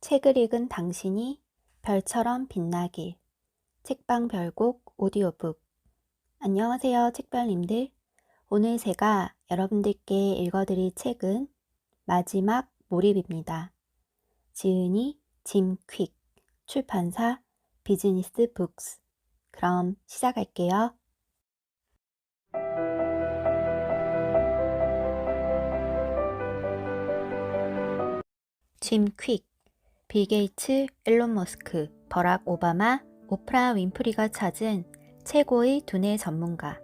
책을 읽은 당신이 별처럼 빛나길. 책방 별곡 오디오북. 안녕하세요, 책별님들. 오늘 제가 여러분들께 읽어드릴 책은 마지막 몰입입니다. 지은이 짐 퀵, 출판사 비즈니스 북스. 그럼 시작할게요. 짐 퀵, 빌 게이츠, 일론 머스크, 버락 오바마, 오프라 윈프리가 찾은 최고의 두뇌 전문가.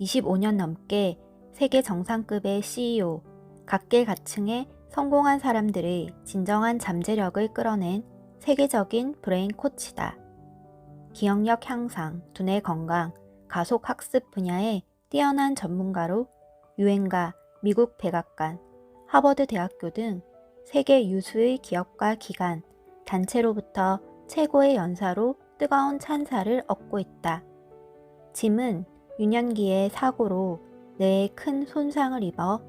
25년 넘게 세계 정상급의 CEO, 각계각층의 성공한 사람들의 진정한 잠재력을 끌어낸 세계적인 브레인 코치다. 기억력 향상, 두뇌 건강, 가속 학습 분야의 뛰어난 전문가로 유행가, 미국 백악관, 하버드 대학교 등 세계 유수의 기업과 기관, 단체로부터 최고의 연사로 뜨거운 찬사를 얻고 있다. 짐은 유년기의 사고로 뇌에 큰 손상을 입어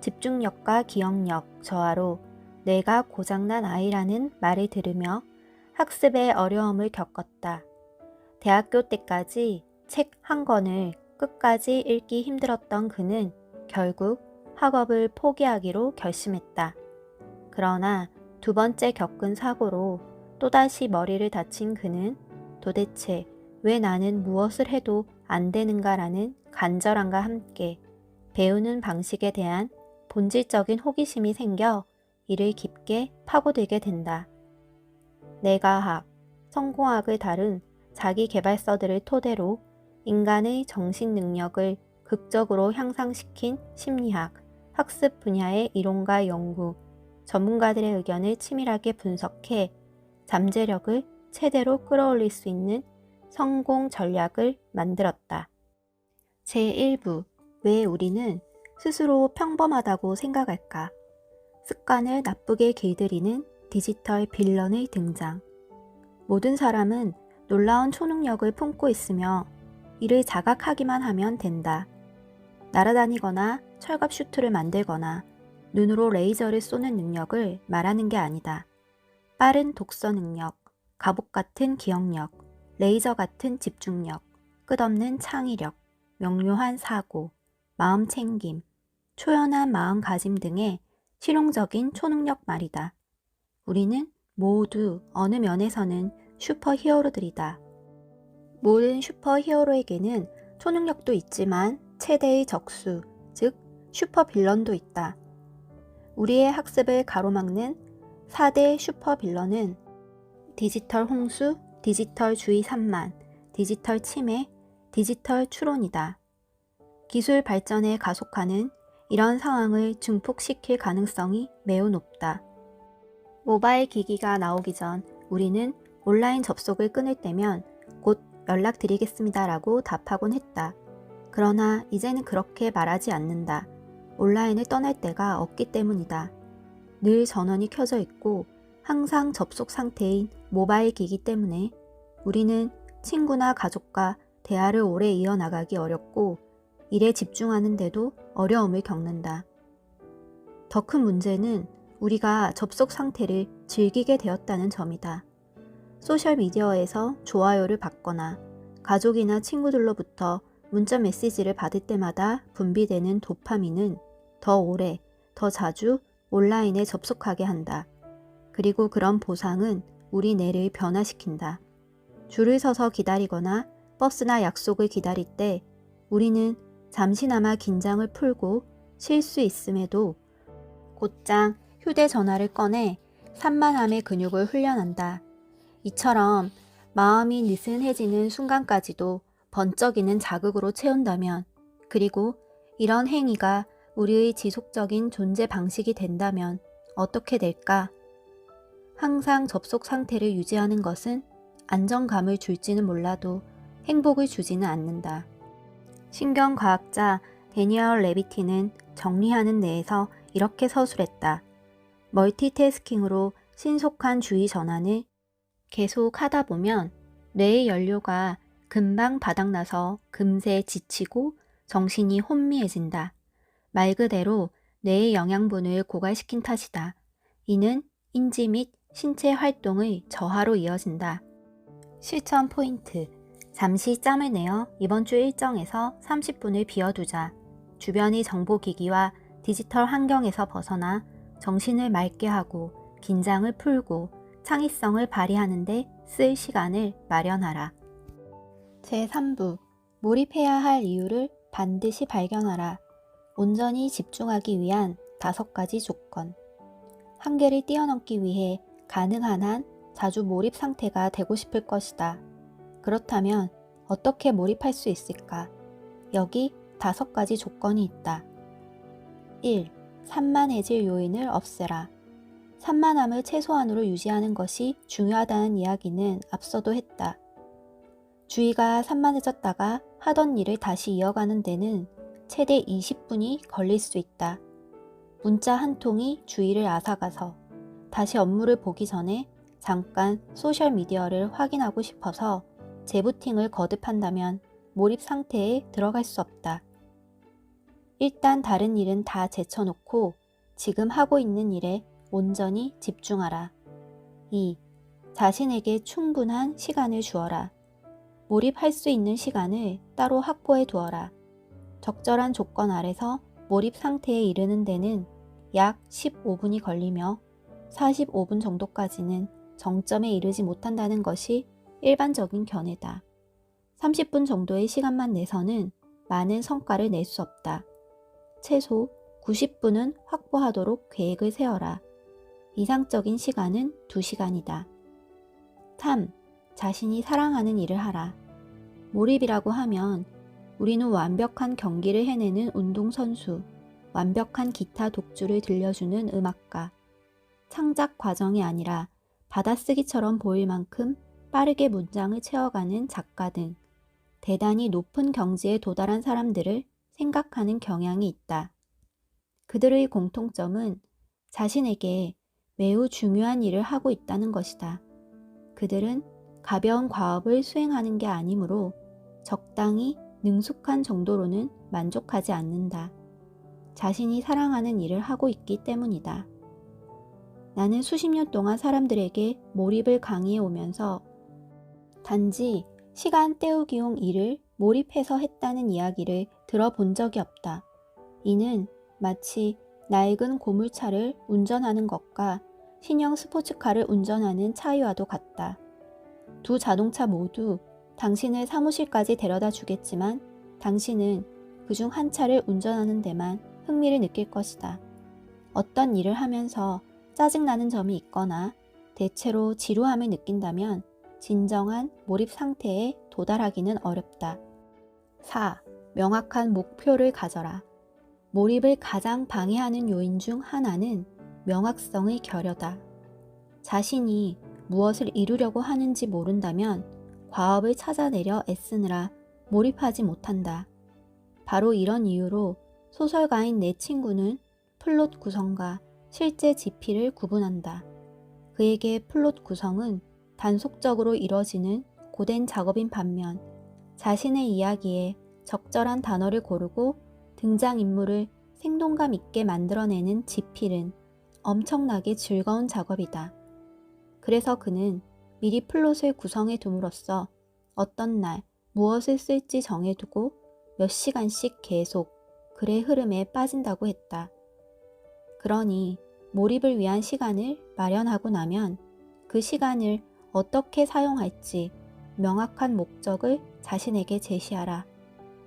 집중력과 기억력 저하로 뇌가 고장난 아이라는 말을 들으며 학습에 어려움을 겪었다. 대학교 때까지 책 한 권을 끝까지 읽기 힘들었던 그는 결국 학업을 포기하기로 결심했다. 그러나 두 번째 겪은 사고로 또다시 머리를 다친 그는 도대체 왜 나는 무엇을 해도 안 되는가라는 간절함과 함께 배우는 방식에 대한 본질적인 호기심이 생겨 이를 깊게 파고들게 된다. 내과학, 성공학을 다룬 자기 개발서들을 토대로 인간의 정신 능력을 극적으로 향상시킨 심리학, 학습 분야의 이론과 연구, 전문가들의 의견을 치밀하게 분석해 잠재력을 최대로 끌어올릴 수 있는 성공 전략을 만들었다. 제1부 왜 우리는 스스로 평범하다고 생각할까? 습관을 나쁘게 길들이는 디지털 빌런의 등장. 모든 사람은 놀라운 초능력을 품고 있으며 이를 자각하기만 하면 된다. 날아다니거나 철갑 슈트를 만들거나 눈으로 레이저를 쏘는 능력을 말하는 게 아니다. 빠른 독서 능력, 갑옷 같은 기억력, 레이저 같은 집중력, 끝없는 창의력, 명료한 사고, 마음 챙김, 초연한 마음가짐 등의 실용적인 초능력 말이다. 우리는 모두 어느 면에서는 슈퍼 히어로들이다. 모든 슈퍼 히어로에게는 초능력도 있지만 최대의 적수, 즉 슈퍼 빌런도 있다. 우리의 학습을 가로막는 4대 슈퍼 빌런은 디지털 홍수, 디지털 주의 산만, 디지털 침해, 디지털 추론이다. 기술 발전에 가속하는 이런 상황을 증폭시킬 가능성이 매우 높다. 모바일 기기가 나오기 전 우리는 온라인 접속을 끊을 때면 곧 연락드리겠습니다라고 답하곤 했다. 그러나 이제는 그렇게 말하지 않는다. 온라인을 떠날 때가 없기 때문이다. 늘 전원이 켜져 있고 항상 접속 상태인 모바일 기기 때문에 우리는 친구나 가족과 대화를 오래 이어나가기 어렵고 일에 집중하는데도 어려움을 겪는다. 더 큰 문제는 우리가 접속 상태를 즐기게 되었다는 점이다. 소셜미디어에서 좋아요를 받거나 가족이나 친구들로부터 문자 메시지를 받을 때마다 분비되는 도파민은 더 오래, 더 자주 온라인에 접속하게 한다. 그리고 그런 보상은 우리 뇌를 변화시킨다. 줄을 서서 기다리거나 버스나 약속을 기다릴 때 우리는 잠시나마 긴장을 풀고 쉴 수 있음에도 곧장 휴대전화를 꺼내 산만함의 근육을 훈련한다. 이처럼 마음이 느슨해지는 순간까지도 번쩍이는 자극으로 채운다면 그리고 이런 행위가 우리의 지속적인 존재 방식이 된다면 어떻게 될까? 항상 접속 상태를 유지하는 것은 안정감을 줄지는 몰라도 행복을 주지는 않는다. 신경과학자 데니얼 레비티는 정리하는 내에서 이렇게 서술했다. 멀티태스킹으로 신속한 주의 전환을 계속 하다 보면 뇌의 연료가 금방 바닥나서 금세 지치고 정신이 혼미해진다. 말 그대로 뇌의 영양분을 고갈시킨 탓이다. 이는 인지 및 신체 활동의 저하로 이어진다. 실천 포인트. 잠시 짬을 내어 이번 주 일정에서 30분을 비워두자. 주변의 정보기기와 디지털 환경에서 벗어나 정신을 맑게 하고 긴장을 풀고 창의성을 발휘하는데 쓸 시간을 마련하라. 제3부 몰입해야 할 이유를 반드시 발견하라. 온전히 집중하기 위한 다섯 가지 조건. 한계를 뛰어넘기 위해 가능한 한 자주 몰입 상태가 되고 싶을 것이다. 그렇다면 어떻게 몰입할 수 있을까? 여기 다섯 가지 조건이 있다. 1. 산만해질 요인을 없애라. 산만함을 최소한으로 유지하는 것이 중요하다는 이야기는 앞서도 했다. 주의가 산만해졌다가 하던 일을 다시 이어가는 데는 최대 20분이 걸릴 수 있다. 문자 한 통이 주의를 앗아가서 다시 업무를 보기 전에 잠깐 소셜미디어를 확인하고 싶어서 재부팅을 거듭한다면 몰입 상태에 들어갈 수 없다. 일단 다른 일은 다 제쳐놓고 지금 하고 있는 일에 온전히 집중하라. 2. 자신에게 충분한 시간을 주어라. 몰입할 수 있는 시간을 따로 확보해 두어라. 적절한 조건 아래서 몰입 상태에 이르는 데는 약 15분이 걸리며 45분 정도까지는 정점에 이르지 못한다는 것이 일반적인 견해다. 30분 정도의 시간만 내서는 많은 성과를 낼 수 없다. 최소 90분은 확보하도록 계획을 세워라. 이상적인 시간은 2시간이다. 3. 자신이 사랑하는 일을 하라. 몰입이라고 하면 우리는 완벽한 경기를 해내는 운동선수, 완벽한 기타 독주를 들려주는 음악가, 창작 과정이 아니라 받아쓰기처럼 보일 만큼 빠르게 문장을 채워가는 작가 등 대단히 높은 경지에 도달한 사람들을 생각하는 경향이 있다. 그들의 공통점은 자신에게 매우 중요한 일을 하고 있다는 것이다. 그들은 가벼운 과업을 수행하는 게 아니므로 적당히 능숙한 정도로는 만족하지 않는다. 자신이 사랑하는 일을 하고 있기 때문이다. 나는 수십 년 동안 사람들에게 몰입을 강의해 오면서 단지 시간 때우기용 일을 몰입해서 했다는 이야기를 들어본 적이 없다. 이는 마치 낡은 고물차를 운전하는 것과 신형 스포츠카를 운전하는 차이와도 같다. 두 자동차 모두 당신을 사무실까지 데려다 주겠지만 당신은 그중 한 차를 운전하는 데만 흥미를 느낄 것이다. 어떤 일을 하면서 짜증나는 점이 있거나 대체로 지루함을 느낀다면 진정한 몰입 상태에 도달하기는 어렵다. 4. 명확한 목표를 가져라. 몰입을 가장 방해하는 요인 중 하나는 명확성의 결여다. 자신이 무엇을 이루려고 하는지 모른다면 과업을 찾아내려 애쓰느라 몰입하지 못한다. 바로 이런 이유로 소설가인 내 친구는 플롯 구성과 실제 지피를 구분한다. 그에게 플롯 구성은 단속적으로 이뤄지는 고된 작업인 반면 자신의 이야기에 적절한 단어를 고르고 등장인물을 생동감 있게 만들어내는 지필은 엄청나게 즐거운 작업이다. 그래서 그는 미리 플롯을 구성해 둠으로써 어떤 날 무엇을 쓸지 정해두고 몇 시간씩 계속 글의 흐름에 빠진다고 했다. 그러니 몰입을 위한 시간을 마련하고 나면 그 시간을 어떻게 사용할지 명확한 목적을 자신에게 제시하라.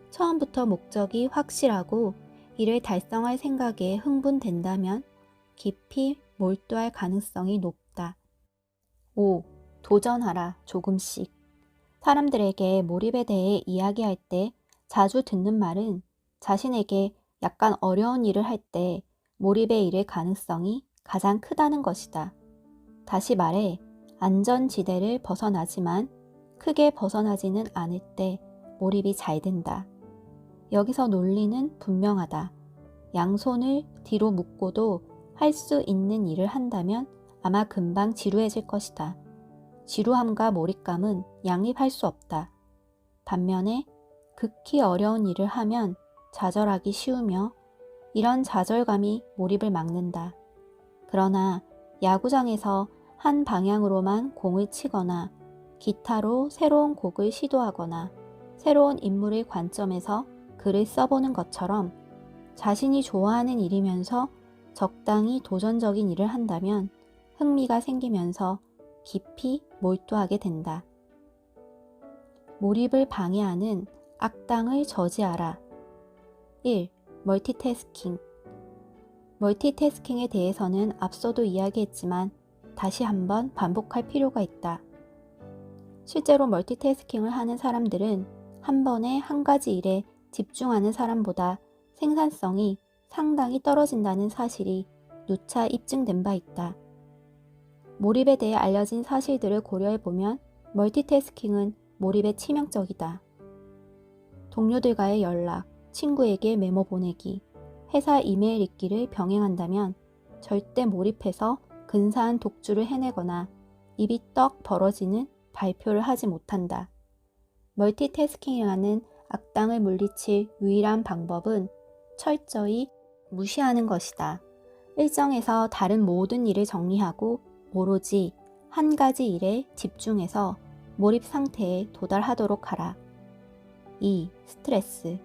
처음부터 목적이 확실하고 이를 달성할 생각에 흥분된다면 깊이 몰두할 가능성이 높다. 5. 도전하라, 조금씩. 사람들에게 몰입에 대해 이야기할 때 자주 듣는 말은 자신에게 약간 어려운 일을 할 때 몰입에 이를 가능성이 가장 크다는 것이다. 다시 말해, 안전지대를 벗어나지만 크게 벗어나지는 않을 때 몰입이 잘 된다. 여기서 논리는 분명하다. 양손을 뒤로 묶고도 할 수 있는 일을 한다면 아마 금방 지루해질 것이다. 지루함과 몰입감은 양립할 수 없다. 반면에 극히 어려운 일을 하면 좌절하기 쉬우며 이런 좌절감이 몰입을 막는다. 그러나 야구장에서 한 방향으로만 공을 치거나 기타로 새로운 곡을 시도하거나 새로운 인물의 관점에서 글을 써보는 것처럼 자신이 좋아하는 일이면서 적당히 도전적인 일을 한다면 흥미가 생기면서 깊이 몰두하게 된다. 몰입을 방해하는 악당을 저지하라. 1. 멀티태스킹. 멀티태스킹에 대해서는 앞서도 이야기했지만 다시 한번 반복할 필요가 있다. 실제로 멀티태스킹을 하는 사람들은 한 번에 한 가지 일에 집중하는 사람보다 생산성이 상당히 떨어진다는 사실이 누차 입증된 바 있다. 몰입에 대해 알려진 사실들을 고려해 보면 멀티태스킹은 몰입에 치명적이다. 동료들과의 연락, 친구에게 메모 보내기, 회사 이메일 읽기를 병행한다면 절대 몰입해서 근사한 독주를 해내거나 입이 떡 벌어지는 발표를 하지 못한다. 멀티태스킹이라는 악당을 물리칠 유일한 방법은 철저히 무시하는 것이다. 일정에서 다른 모든 일을 정리하고 오로지 한 가지 일에 집중해서 몰입 상태에 도달하도록 하라. 2. 스트레스.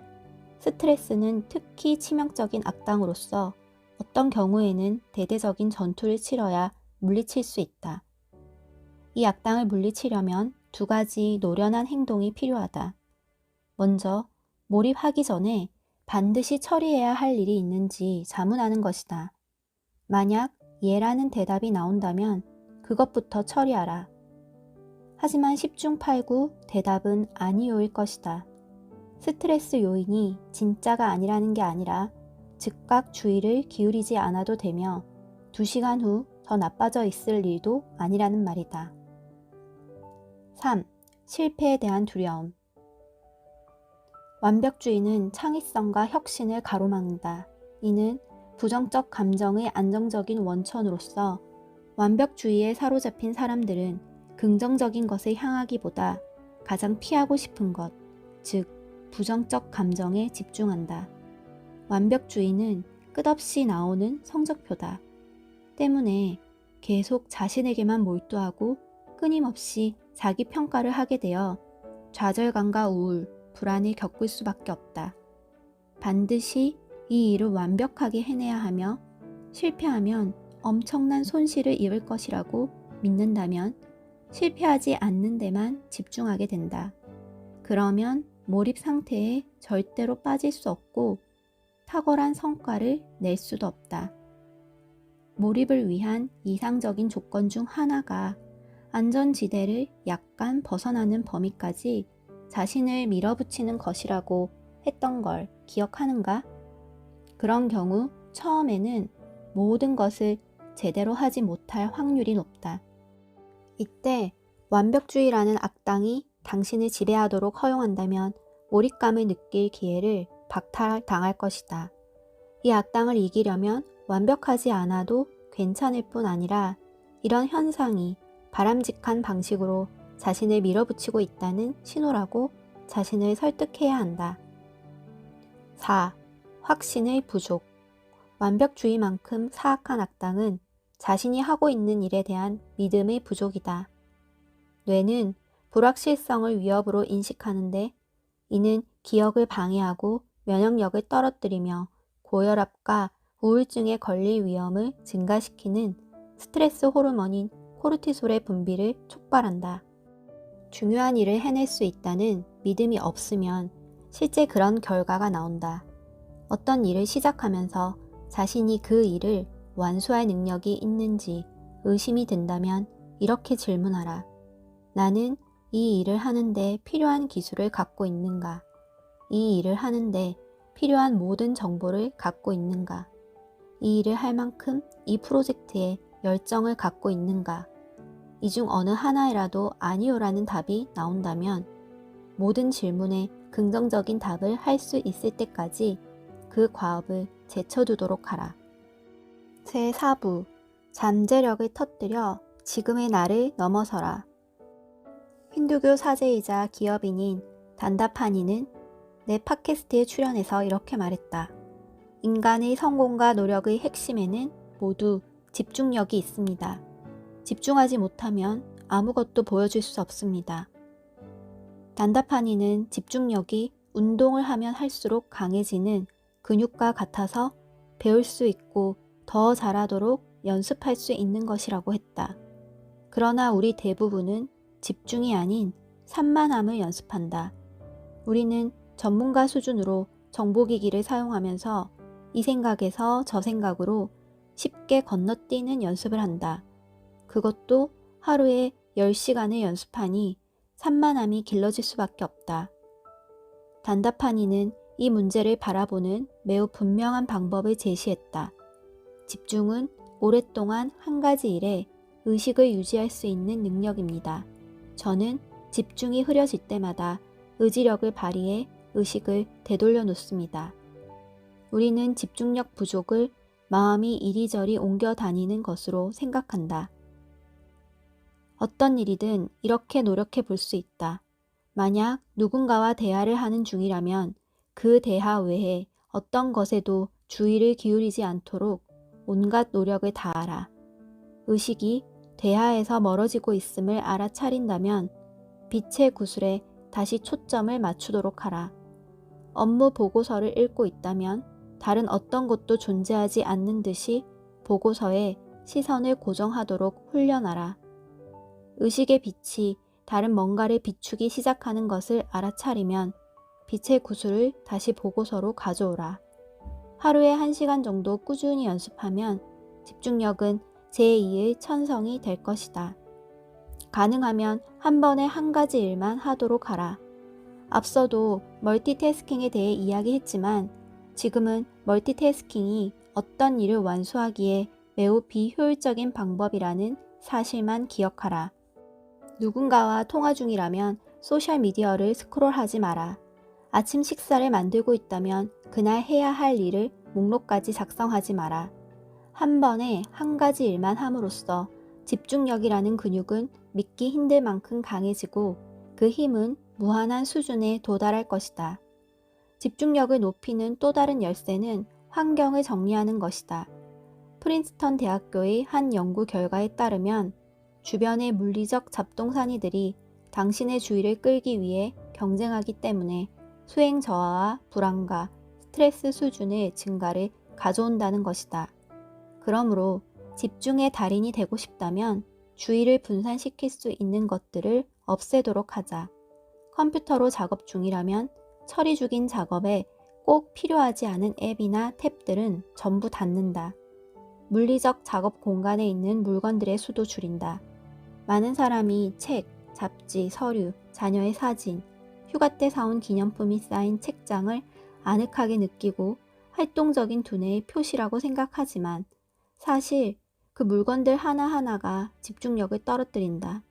스트레스는 특히 치명적인 악당으로서 어떤 경우에는 대대적인 전투를 치러야 물리칠 수 있다. 이 악당을 물리치려면 두 가지 노련한 행동이 필요하다. 먼저, 몰입하기 전에 반드시 처리해야 할 일이 있는지 자문하는 것이다. 만약 예라는 대답이 나온다면 그것부터 처리하라. 하지만 10중 8구 대답은 아니요일 것이다. 스트레스 요인이 진짜가 아니라는 게 아니라 즉각 주의를 기울이지 않아도 되며 2시간 후 더 나빠져 있을 일도 아니라는 말이다. 3. 실패에 대한 두려움. 완벽주의는 창의성과 혁신을 가로막는다. 이는 부정적 감정의 안정적인 원천으로서 완벽주의에 사로잡힌 사람들은 긍정적인 것을 향하기보다 가장 피하고 싶은 것, 즉, 부정적 감정에 집중한다. 완벽주의는 끝없이 나오는 성적표다. 때문에 계속 자신에게만 몰두하고 끊임없이 자기 평가를 하게 되어 좌절감과 우울, 불안을 겪을 수밖에 없다. 반드시 이 일을 완벽하게 해내야 하며 실패하면 엄청난 손실을 입을 것이라고 믿는다면 실패하지 않는 데만 집중하게 된다. 그러면 몰입 상태에 절대로 빠질 수 없고 탁월한 성과를 낼 수도 없다. 몰입을 위한 이상적인 조건 중 하나가 안전지대를 약간 벗어나는 범위까지 자신을 밀어붙이는 것이라고 했던 걸 기억하는가? 그런 경우 처음에는 모든 것을 제대로 하지 못할 확률이 높다. 이때 완벽주의라는 악당이 당신을 지배하도록 허용한다면 몰입감을 느낄 기회를 박탈당할 것이다. 이 악당을 이기려면 완벽하지 않아도 괜찮을 뿐 아니라 이런 현상이 바람직한 방식으로 자신을 밀어붙이고 있다는 신호라고 자신을 설득해야 한다. 4. 확신의 부족. 완벽주의만큼 사악한 악당은 자신이 하고 있는 일에 대한 믿음의 부족이다. 뇌는 불확실성을 위협으로 인식하는데 이는 기억을 방해하고 면역력을 떨어뜨리며 고혈압과 우울증에 걸릴 위험을 증가시키는 스트레스 호르몬인 코르티솔의 분비를 촉발한다. 중요한 일을 해낼 수 있다는 믿음이 없으면 실제 그런 결과가 나온다. 어떤 일을 시작하면서 자신이 그 일을 완수할 능력이 있는지 의심이 든다면 이렇게 질문하라. 나는 이 일을 하는데 필요한 기술을 갖고 있는가? 이 일을 하는데 필요한 모든 정보를 갖고 있는가? 이 일을 할 만큼 이 프로젝트에 열정을 갖고 있는가? 이 중 어느 하나이라도 아니요라는 답이 나온다면 모든 질문에 긍정적인 답을 할 수 있을 때까지 그 과업을 제쳐두도록 하라. 제4부 잠재력을 터뜨려 지금의 나를 넘어서라. 힌두교 사제이자 기업인인 단다파니는 내 팟캐스트에 출연해서 이렇게 말했다. 인간의 성공과 노력의 핵심에는 모두 집중력이 있습니다. 집중하지 못하면 아무것도 보여줄 수 없습니다. 단다파니는 집중력이 운동을 하면 할수록 강해지는 근육과 같아서 배울 수 있고 더 잘하도록 연습할 수 있는 것이라고 했다. 그러나 우리 대부분은 집중이 아닌 산만함을 연습한다. 우리는 전문가 수준으로 정보기기를 사용하면서 이 생각에서 저 생각으로 쉽게 건너뛰는 연습을 한다. 그것도 하루에 10시간을 연습하니 산만함이 길러질 수밖에 없다. 단다파니는 이 문제를 바라보는 매우 분명한 방법을 제시했다. 집중은 오랫동안 한 가지 일에 의식을 유지할 수 있는 능력입니다. 저는 집중이 흐려질 때마다 의지력을 발휘해 의식을 되돌려 놓습니다. 우리는 집중력 부족을 마음이 이리저리 옮겨 다니는 것으로 생각한다. 어떤 일이든 이렇게 노력해 볼 수 있다. 만약 누군가와 대화를 하는 중이라면 그 대화 외에 어떤 것에도 주의를 기울이지 않도록 온갖 노력을 다하라. 의식이 대화에서 멀어지고 있음을 알아차린다면 빛의 구슬에 다시 초점을 맞추도록 하라. 업무 보고서를 읽고 있다면 다른 어떤 것도 존재하지 않는 듯이 보고서에 시선을 고정하도록 훈련하라. 의식의 빛이 다른 뭔가를 비추기 시작하는 것을 알아차리면 빛의 구슬을 다시 보고서로 가져오라. 하루에 1시간 정도 꾸준히 연습하면 집중력은 제2의 천성이 될 것이다. 가능하면 한 번에 한 가지 일만 하도록 하라. 앞서도 멀티태스킹에 대해 이야기했지만 지금은 멀티태스킹이 어떤 일을 완수하기에 매우 비효율적인 방법이라는 사실만 기억하라. 누군가와 통화 중이라면 소셜미디어를 스크롤하지 마라. 아침 식사를 만들고 있다면 그날 해야 할 일을 목록까지 작성하지 마라. 한 번에 한 가지 일만 함으로써 집중력이라는 근육은 믿기 힘들 만큼 강해지고 그 힘은 무한한 수준에 도달할 것이다. 집중력을 높이는 또 다른 열쇠는 환경을 정리하는 것이다. 프린스턴 대학교의 한 연구 결과에 따르면 주변의 물리적 잡동사니들이 당신의 주의를 끌기 위해 경쟁하기 때문에 수행 저하와 불안과 스트레스 수준의 증가를 가져온다는 것이다. 그러므로 집중의 달인이 되고 싶다면 주의를 분산시킬 수 있는 것들을 없애도록 하자. 컴퓨터로 작업 중이라면 처리 중인 작업에 꼭 필요하지 않은 앱이나 탭들은 전부 닫는다. 물리적 작업 공간에 있는 물건들의 수도 줄인다. 많은 사람이 책, 잡지, 서류, 자녀의 사진, 휴가 때 사온 기념품이 쌓인 책장을 아늑하게 느끼고 활동적인 두뇌의 표시라고 생각하지만 사실 그 물건들 하나하나가 집중력을 떨어뜨린다.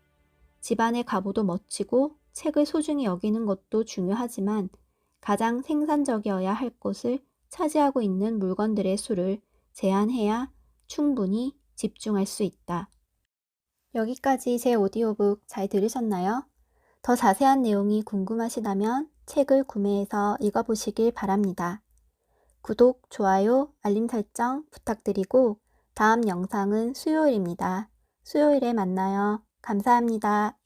집안의 가보도 멋지고 책을 소중히 여기는 것도 중요하지만 가장 생산적이어야 할 곳을 차지하고 있는 물건들의 수를 제한해야 충분히 집중할 수 있다. 여기까지 제 오디오북 잘 들으셨나요? 더 자세한 내용이 궁금하시다면 책을 구매해서 읽어보시길 바랍니다. 구독, 좋아요, 알림 설정 부탁드리고 다음 영상은 수요일입니다. 수요일에 만나요. 감사합니다.